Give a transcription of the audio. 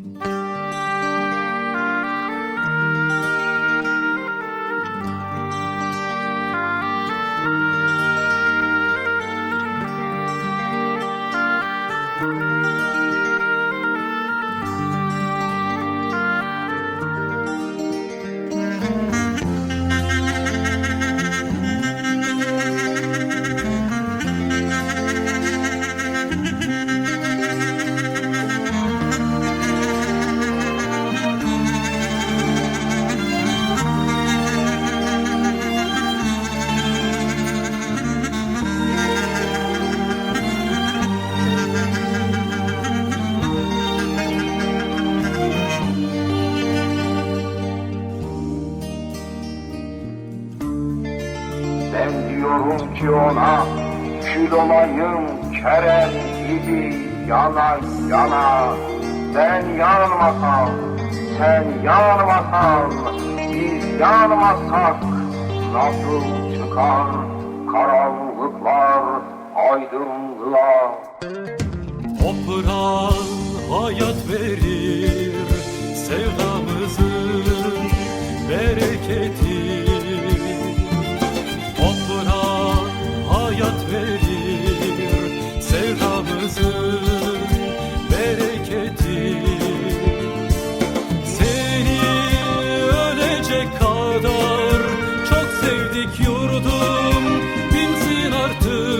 Mm-hmm. Ben diyorum ki ona kül olayım Kerem gibi yana yana. Ben yanmasam sen yanmasan biz yanmasak Nasıl çıkar karanlıklar aydınlığa? Toprağa hayat verir sevdamızın bereketi sevdik yurdum Binsin artık